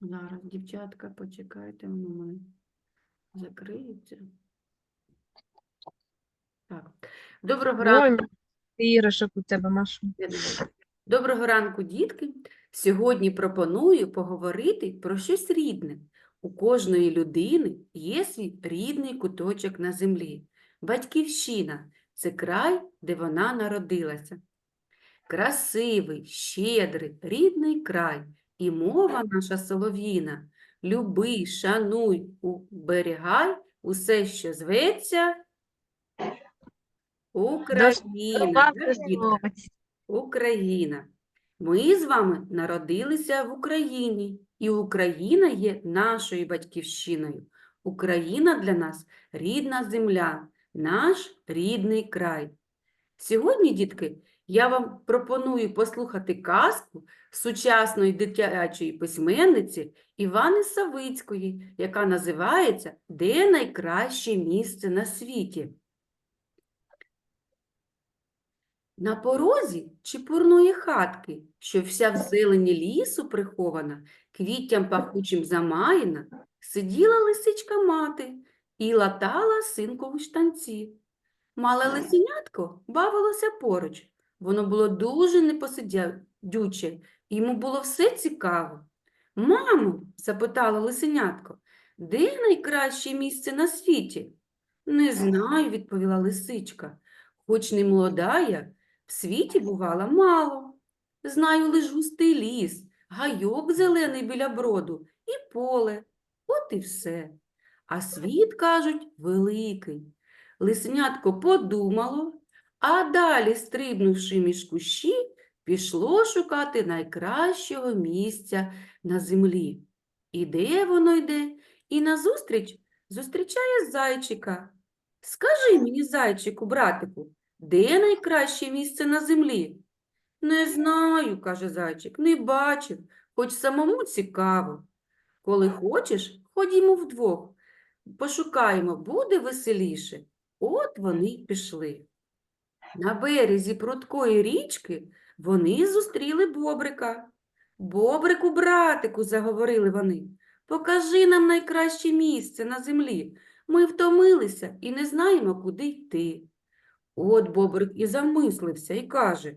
Зараз, дівчатка, почекайте, воно мене закриється. Так. Доброго ранку. Іграшок у тебе, Маша. Доброго ранку, дітки. Сьогодні пропоную поговорити про щось рідне. У кожної людини є свій рідний куточок на землі. Батьківщина це край, де вона народилася. Красивий, щедрий, рідний край, і мова наша солов'їна. Люби, шануй, уберігай усе, що зветься Україна. Україна. Ми з вами народилися в Україні, і Україна є нашою батьківщиною. Україна для нас рідна земля, наш рідний край. Сьогодні, дітки, я вам пропоную послухати казку сучасної дитячої письменниці Івани Савицької, яка називається Де найкраще місце на світі. На порозі чепурної хатки, що вся в зелені лісу прихована, квіттям пахучим замаяна, сиділа лисичка мати і латала синкові штанці. Мале лисенятко бавилося поруч. Воно було дуже непосидюче, йому було все цікаво. Мамо, запитала лисенятко, де найкраще місце на світі? Не знаю, відповіла лисичка. Хоч не молода я, в світі бувала мало. Знаю лиш густий ліс, гайок зелений біля броду і поле. От і все. А світ, кажуть, великий. Лисенятко подумало, а далі, стрибнувши між кущі, пішло шукати найкращого місця на землі. Іде воно йде, і назустріч зустрічає зайчика. Скажи мені, зайчику, братику, де найкраще місце на землі? Не знаю, каже зайчик, не бачив, хоч самому цікаво. Коли хочеш, ходімо вдвох. Пошукаємо, буде веселіше. От вони й пішли. На березі прудкої річки вони зустріли бобрика. Бобрику, братику, заговорили вони, покажи нам найкраще місце на землі. Ми втомилися і не знаємо, куди йти. От Бобрик і замислився і каже,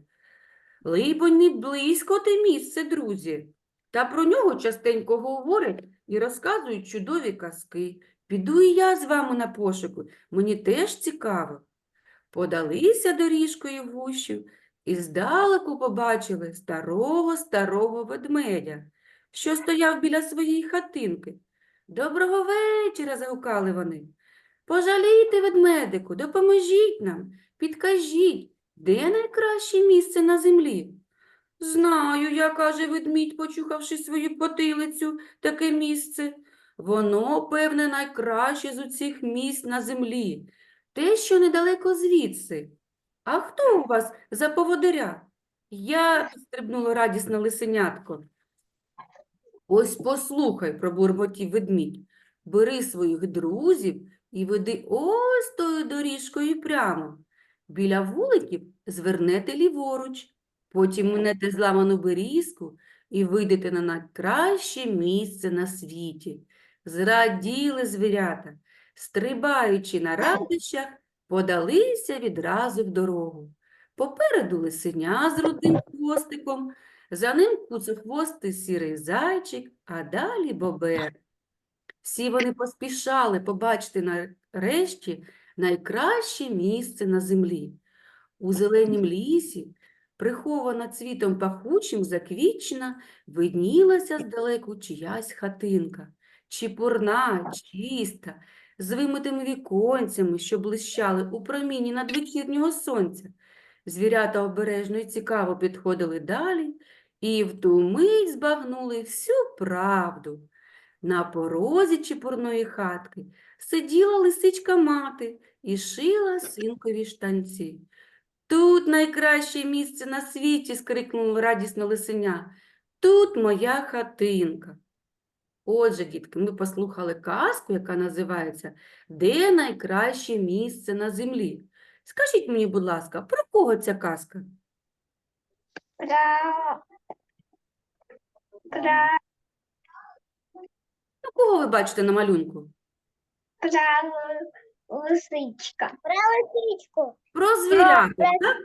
Либонь, не близько те місце, друзі. Та про нього частенько говорять і розказують чудові казки. Піду і я з вами на пошуку, мені теж цікаво. Подалися доріжкою в гущу і здалеку побачили старого-старого ведмедя, що стояв біля своєї хатинки. Доброго вечора, загукали вони. Пожалійте, ведмедику, допоможіть нам, підкажіть, де найкраще місце на землі? Знаю я, каже ведмідь, почухавши свою потилицю, таке місце. Воно, певне, найкраще з усіх місць на землі, те, що недалеко звідси. А хто у вас за поводиря? Я, стрибнуло радісно лисенятко. Ось послухай, пробурмотів ведмідь. Бери своїх друзів і веди ось тою доріжкою прямо. Біля вуликів звернете ліворуч, потім минете зламану берізку і вийдете на найкраще місце на світі. Зраділи звірята, стрибаючи на радощах, подалися відразу в дорогу. Попереду лисеня з рудим хвостиком, за ним куцехвостий сірий зайчик, а далі бобер. Всі вони поспішали побачити нарешті найкраще місце на землі. У зеленім лісі, прихована цвітом пахучим, заквітчена, виднілася здалеку чиясь хатинка, чіпурна, чиста, з вимитими віконцями, що блищали у проміні надвечірнього сонця. Звірята обережно і цікаво підходили далі і в ту мить збагнули всю правду. На порозі чепурної хатки сиділа лисичка мати і шила синкові штанці. Тут найкраще місце на світі, скрикнула радісно лисеня. Тут моя хатинка. Отже, дітки, ми послухали казку, яка називається Де найкраще місце на землі? Скажіть мені, будь ласка, про кого ця казка? Кра... Кра... Ну, кого ви бачите на малюнку? Кра... Лисичка. Про лисичку. Про звіряток, так?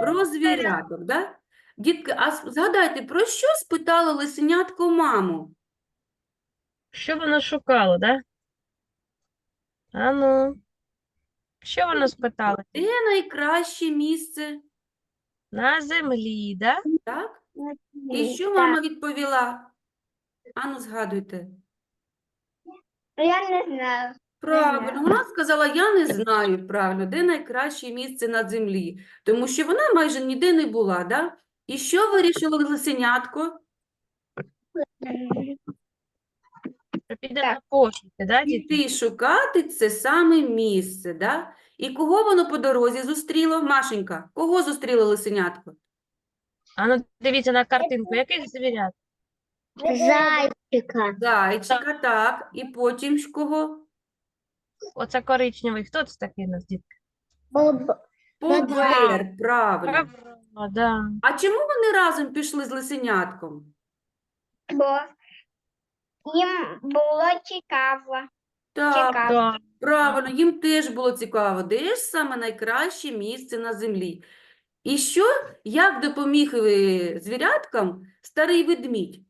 Про звіряток, так? Дітки, а згадайте, про що спитало лисенятко маму? Що вона шукала, да? Ану. Що вона спитала? Де найкраще місце, На землі, да? так? І що мама відповіла? Ану, згадуйте. Я не знаю. Правильно, вона сказала, я не знаю правильно, де найкраще місце на землі, тому що вона майже ніде не була, да? І що вирішило лисенятко? Що піде на пошуки, да, діти? Піти шукати це саме місце, да? І кого воно по дорозі зустріло? Машенька, кого зустріло лисенятко? Ану, дивіться на картинку, яких звірят? Зайчика. Зайчика, так, і потім ж кого? Оце коричневий. Хто це такий у нас, дітки? Бобер, правильно. Правильно, да. А чому вони разом пішли з лисенятком? Бо їм було цікаво. Так, Цікаво. Да. правильно, їм теж було цікаво, де ж саме найкраще місце на землі. І що, як допоміг е, звіряткам старий ведмідь?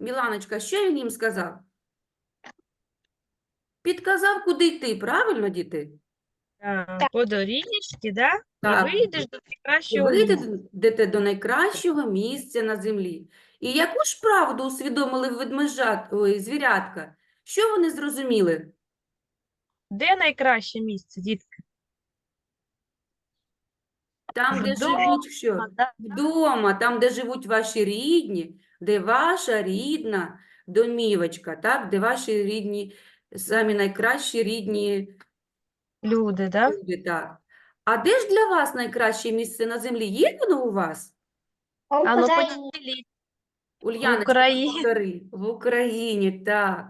Міланочка, що він їм сказав? Підказав, куди йти, правильно, діти? Да. По доріжці, да? І Так. вийдеш до найкращого Ви місця. йдете до найкращого місця на землі. І яку ж правду усвідомили ведмежат, ой, звірятка? Що вони зрозуміли? Де найкраще місце, дітки? Там, де Вдома, живуть що? да? Вдома, там, де живуть ваші рідні, де ваша рідна домівочка, так? Де ваші рідні, самі найкращі рідні Люди, да? люди, так. А де ж для вас найкраще місце на землі? Є воно у вас? Ану, Україна. поділіть. Ульяночка, Україні. повтори. В Україні, так.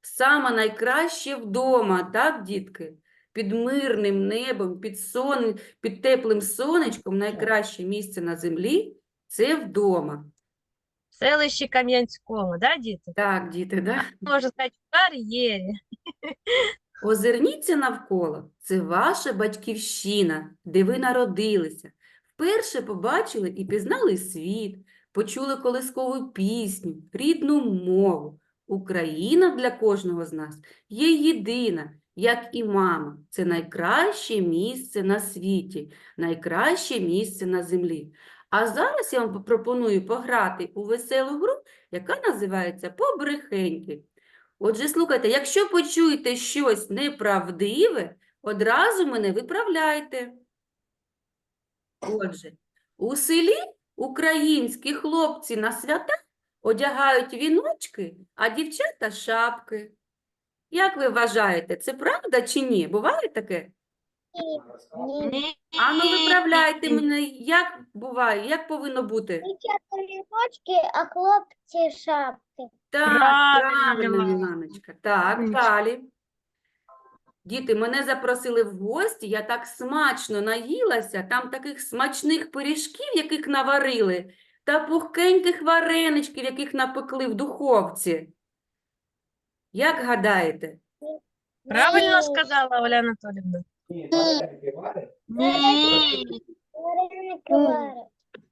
Саме найкраще вдома, так, дітки? Під мирним небом, під, сон... під теплим сонечком найкраще місце на землі – це вдома. В селищі Кам'янському, да, діти? Так, діти, да? Можна сказати, в кар'єрі. Озирніться навколо. Це ваша батьківщина, де ви народилися. Вперше побачили і пізнали світ, почули колискову пісню, рідну мову. Україна для кожного з нас є єдина, як і мама. Це найкраще місце на світі, найкраще місце на землі. А зараз я вам пропоную пограти у веселу гру, яка називається «Побрехеньки». Отже, слухайте, якщо почуєте щось неправдиве, одразу мене виправляйте. Отже, у селі українські хлопці на свята одягають віночки, а дівчата шапки. Як ви вважаєте, це правда чи ні? Буває таке? Ні. Ану, виправляйте мене, як буває, як повинно бути? Дівчата ліночки, а хлопці шапки. Так, Правильно, правильно, Так, далі. Діти, мене запросили в гості, я так смачно наїлася, там таких смачних пиріжків, яких наварили, та пухкеньких вареничків, яких напекли в духовці. Як гадаєте? Правильно сказала Оля Анатолівна? Ні. Вареники варять.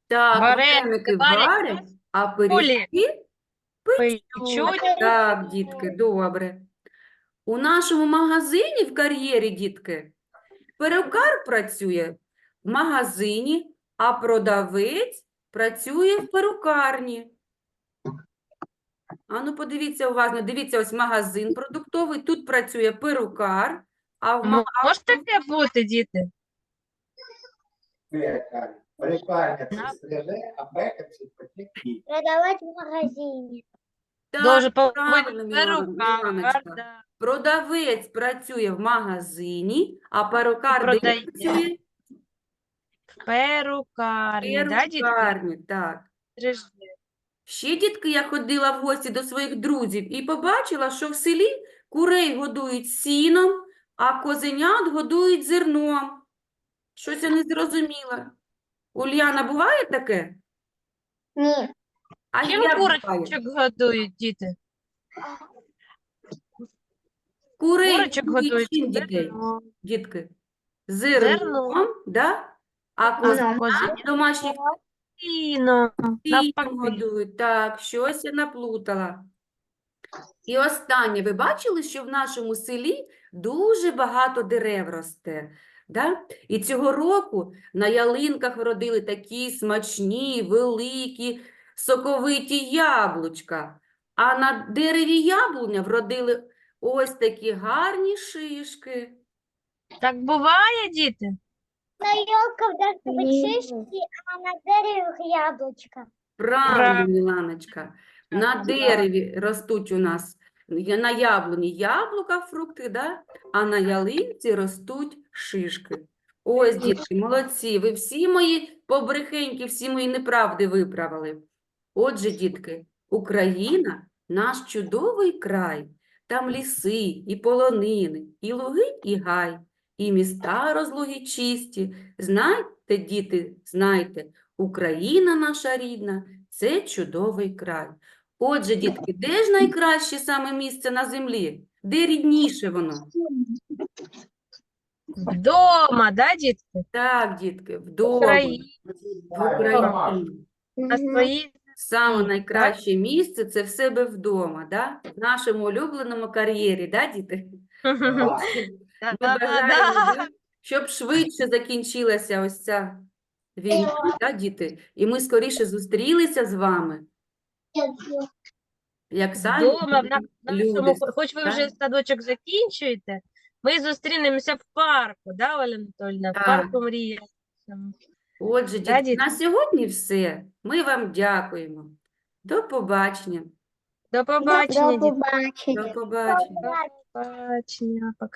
Так, Вареники вареники варять, варять, а пиріжки Печуть. Так, дітки, добре. У нашому магазині в кар'єрі, дітки, перукар працює в магазині, а продавець працює в перукарні. Ану, подивіться уважно, дивіться, ось магазин продуктовий, тут працює перукар, а в ма- Може таке бути, діти? На- це стриже, а бекер це потеки. Продавати в магазині. Дуже Так, повинен правильно, Мілана- перукар, Міланочка. да. Продавець працює в магазині, а перукар де Продає. працює? Перукарні, да, дітки? Перукарні, так. Ще, дітки, я ходила в гості до своїх друзів і побачила, що в селі курей годують сіном, а козенят годують зерном. Щось я не зрозуміла. Уляна, буває таке? Ні. А Чим як буває? курочок годують діти? Курей Курочок годують чим дітей, зерном, дітки? Зерном, Зерном. да? А коза козіння, домашніх навпаки. годують. Так, щось я наплутала. І останнє, ви бачили, що в нашому селі дуже багато дерев росте. Да? І цього року на ялинках вродили такі смачні, великі, соковиті яблучка. А на дереві яблуня вродили ось такі гарні шишки. Так буває, діти? На елках должны быть шишки, а на деревах яблочко. Правильно, Правильно. Міланочка. На дереві ростуть у нас на яблуні яблука, фрукти, да? а на ялинці ростуть шишки. Ось, дітки, молодці, ви всі мої побрехеньки, всі мої неправди виправили. Отже, дітки, Україна – наш чудовий край. Там ліси, і полонини, і луги, і гай, і міста розлогі чисті. Знайте, діти, знайте, Україна наша рідна – це чудовий край. Отже, дітки, де ж найкраще саме місце на землі? Де рідніше воно? Вдома, да, дітки? Так, дітки, вдома, Україні, в Україні. на своїй Саме найкраще місце – це в себе вдома, да? В нашому улюбленому кар'єрі, да, діти? Ми бажаємо, щоб швидше закінчилася ось ця війна, да, діти? І ми скоріше зустрілися з вами, як самі Вдома, в на- нашому, люди. хоч ви вже садочок закінчуєте, ми зустрінемося в парку, да, Оля? В Так. парку мрії. Отже, Да, дітки, на сьогодні все. Ми вам дякуємо. До побачення. До побачення, До діти. побачення. До побачення. До побачення. Пока.